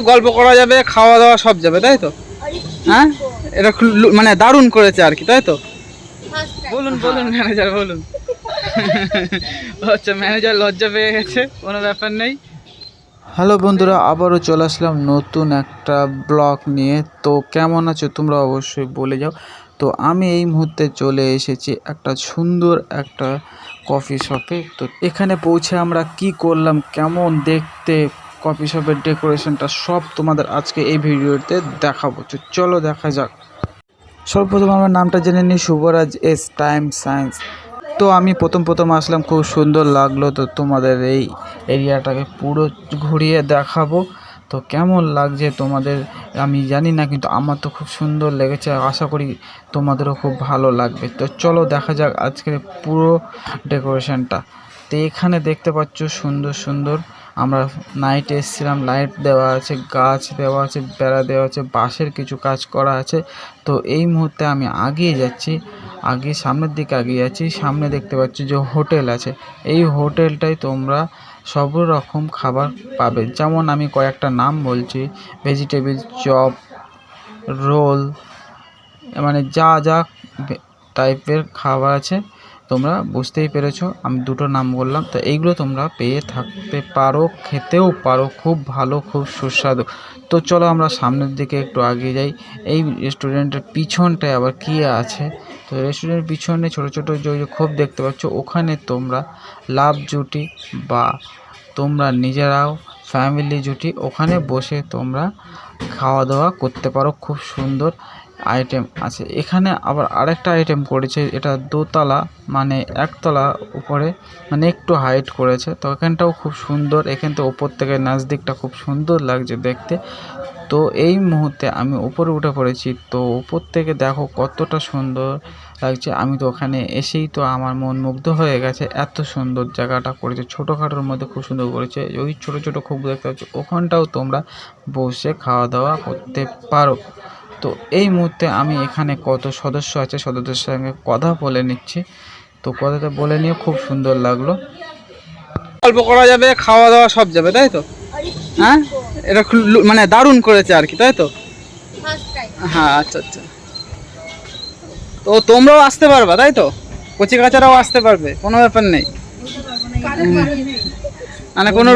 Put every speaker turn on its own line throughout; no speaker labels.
গল্প করা যাবে খাওয়া দাওয়া সব যাবে তাই তো? হ্যাঁ? এটা খুব মানে দারুণ করেছে আর কি তাই তো? বলুন বলুন ম্যানেজার বলুন। আচ্ছা ম্যানেজার লজ্জা পেয়ে গেছে কোনো ব্যাপার নেই।
হ্যালো বন্ধুরা আবারও চলে আসলাম নতুন একটা ব্লগ নিয়ে। তো কেমন আছো তোমরা অবশ্যই বলে যাও। তো আমি এই মুহূর্তে চলে এসেছি একটা সুন্দর একটা কফি শপে। তো এখানে পৌঁছে আমরা কি করলাম কেমন দেখতে কফি শপের ডেকোরেশনটা সব তোমাদের আজকে এই ভিডিওতে দেখাবো। তো চলো দেখা যাক। সর্বপ্রথম আমার নামটা জেনে নিই, শুভরাজ এস টাইম সায়েন্স। তো আমি প্রথম প্রথম আসলাম, খুব সুন্দর লাগল। তো তোমাদের এই এরিয়াটাকে পুরো ঘুরিয়ে দেখাবো। তো কেমন লাগছে তোমাদের আমি জানি না, কিন্তু আমার তো খুব সুন্দর লেগেছে। আশা করি তোমাদেরও খুব ভালো লাগবে। তো চলো দেখা যাক আজকের পুরো ডেকোরেশনটা। তো এখানে দেখতে পাচ্ছ সুন্দর সুন্দর আমরা নাইটে এসছিলাম লাইট দেওয়া আছে, গাছ দেওয়া আছে, বেড়া দেওয়া আছে, বাঁশের কিছু কাজ করা আছে। তো এই মুহূর্তে আমি আগিয়ে যাচ্ছি আগে সামনের দিকে আগিয়ে যাচ্ছি, সামনে দেখতে পাচ্ছি যে হোটেল আছে। এই হোটেলটাই তোমরা সব রকম খাবার পাবে। যেমন আমি কয়েকটা নাম বলছি ভেজিটেবিল চপ রোল মানে যা যা টাইপের খাবার আছে। তোমরা বুঝতেই পেরেছ, আমি দুটো নাম বললাম, তো এইগুলো তোমরা পেয়ে থাকতে পারো, খেতেও পারো, খুব ভালো, খুব সুস্বাদু। তো চলো আমরা সামনের দিকে একটু আগে যাই। এই রেস্টুরেন্টের পিছনটায় আবার কী আছে? তো রেস্টুরেন্টের পিছনে ছোটো ছোটো যে খোপ দেখতে পাচ্ছ, ওখানে তোমরা লাভ জুটি বা তোমরা নিজেরাও ফ্যামিলি জুটি, ওখানে বসে তোমরা খাওয়া দাওয়া করতে পারো, খুব সুন্দর। আইটেম আছে। এখানে আবার আরেকটা আইটেম করেছে এটা দোতলা মানে একতলা উপরে মানে একটু হাইট করেছে। তো এখানটাও খুব সুন্দর, এখান থেকে ওপর থেকে নাচ দিকটা খুব সুন্দর লাগছে দেখতে। তো এই মুহূর্তে আমি উপরে উঠে পড়েছি, তো উপর থেকে দেখো কতটা সুন্দর লাগছে। আমি তো ওখানে এসেই তো আমার মন মুগ্ধ হয়ে গেছে, এত সুন্দর জায়গাটা করেছে, ছোটোখাটোর মধ্যে খুব সুন্দর করেছে। ওই ছোটো ছোটো খুব দেখতে পাচ্ছ, ওখানটাও তোমরা বসে খাওয়া দাওয়া করতে পারো। তো এই মুহূর্তে আমি এখানে কত সদস্য আছে সদস্যদের সঙ্গে কথা বলে নিচ্ছি। তো কথাটা বলে নিয়ে খুব সুন্দর লাগল।
গল্প করা যাবে খাওয়া দাওয়া সব যাবে তাই তো? হ্যাঁ? এটা খুব লু- মানে দারুণ করেছে আর কি তাই তো? হ্যাঁ আচ্ছা আচ্ছা। তো তোমরাও আসতে পারবা তাই তো? কচি কাচারাও আসতে পারবে কোনো ব্যাপার নেই। মানে কোনো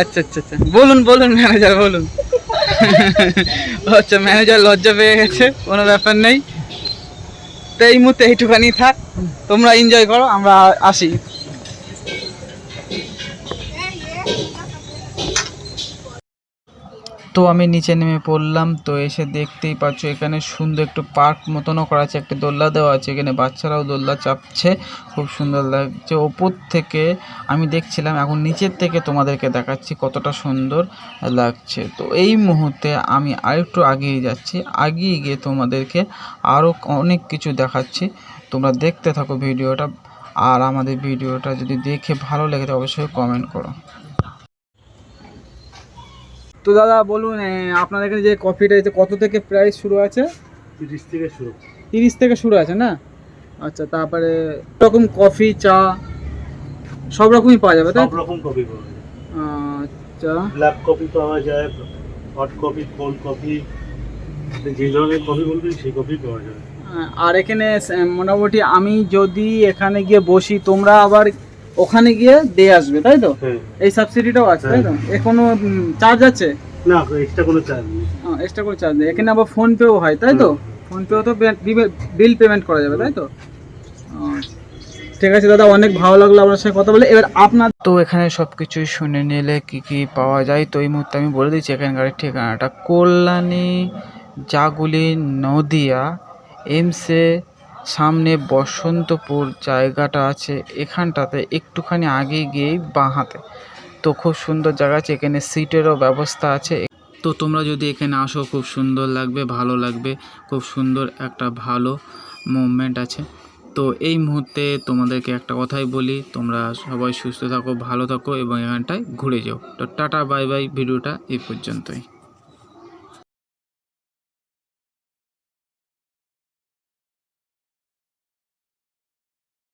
আচ্ছা আচ্ছা আচ্ছা। বলুন বলুন ম্যানেজার বলুন। আচ্ছা ম্যানেজার লজ্জা পেয়ে গেছে, কোনো ব্যাপার নেই। তো এই মুহূর্তে এইটুখানি থাক, তোমরা এনজয় করো, আমরা আসি।
তো আমি নিচে নেমে পড়লাম, তো এসে দেখতেই পাচ্ছ এখানে সুন্দর একটু পার্ক মতনও করা আছে, একটা দোলনা দেওয়া আছে, এখানে বাচ্চারাও দোলনা চাপছে, খুব সুন্দর লাগছে। ওপর থেকে আমি দেখছিলাম, এখন নিচের থেকে তোমাদেরকে দেখাচ্ছি কতটা সুন্দর লাগছে। তো এই মুহূর্তে আমি আরেকটু আগিয়ে যাচ্ছি, আগিয়ে গিয়ে তোমাদেরকে আরও অনেক কিছু দেখাচ্ছি। তোমরা দেখতে থাকো ভিডিওটা, আর আমাদের ভিডিওটা যদি দেখে ভালো লেগে থাকে, অবশ্যই কমেন্ট করো।
তো দাদা বলুন এ, আপনাদের এখানে যে কফিটা আছে কত থেকে প্রাইস শুরু আছে?
তিরিশ থেকে শুরু।
তিরিশ থেকে শুরু আছে না? আচ্ছা তারপরে রকম কফি চা? সব রকমই পাওয়া যাবে তাই
সব রকম কফি পাওয়া
আচ্ছা।
ব্ল্যাক কফি পাওয়া যায় হট কফি কোল্ড কফি যে ধরনের কফি বলবেন সেই কফি পাওয়া যায়
আহ, আর এখানে মোটামুটি আমি যদি এখানে গিয়ে বসি তোমরা আবার ওখানে গিয়ে দিয়ে আসবে তাই তো?
হ্যাঁ।
এই সাবসিডিটাও আছে তাই তো? এ কোনো চার্জ আছে?
না এক্সট্রা কোনো চার্জ নেই।
এক্সট্রা কোনো চার্জ নেই। এখানে আবার ফোন পেও হয় তাই তো? ফোন পেও তো বিল পেমেন্ট করা যাবে তাই তো। ঠিক আছে দাদা অনেক ভালো লাগল আপনার সাথে কথা বলে। এবার আপনার
তো এখানে সব কিছুই শুনে নিলে কি কি পাওয়া যায়? তো এই মুহূর্তে আমি বলে দিচ্ছি এখানকার ঠিকানাটা। কল্যাণী জাগুলি নদিয়া এমসে সামনে বসন্তপুর জায়গাটা আছে এখানটাতে, একটুখানি আগে গিয়েই বাঁ হাতে। তো খুব সুন্দর জায়গা আছে, এখানে সিটেরও ব্যবস্থা আছে। তো তোমরা যদি এখানে আসো, খুব সুন্দর লাগবে, ভালো লাগবে, খুব সুন্দর একটা ভালো মুভমেন্ট আছে। তো এই মুহূর্তে তোমাদেরকে একটা কথাই বলি, তোমরা সবাই সুস্থ থাকো, ভালো থাকো এবং এখানটায় ঘুরে যাও। তো টাটা, বাই বাই, ভিডিওটা এই পর্যন্তই।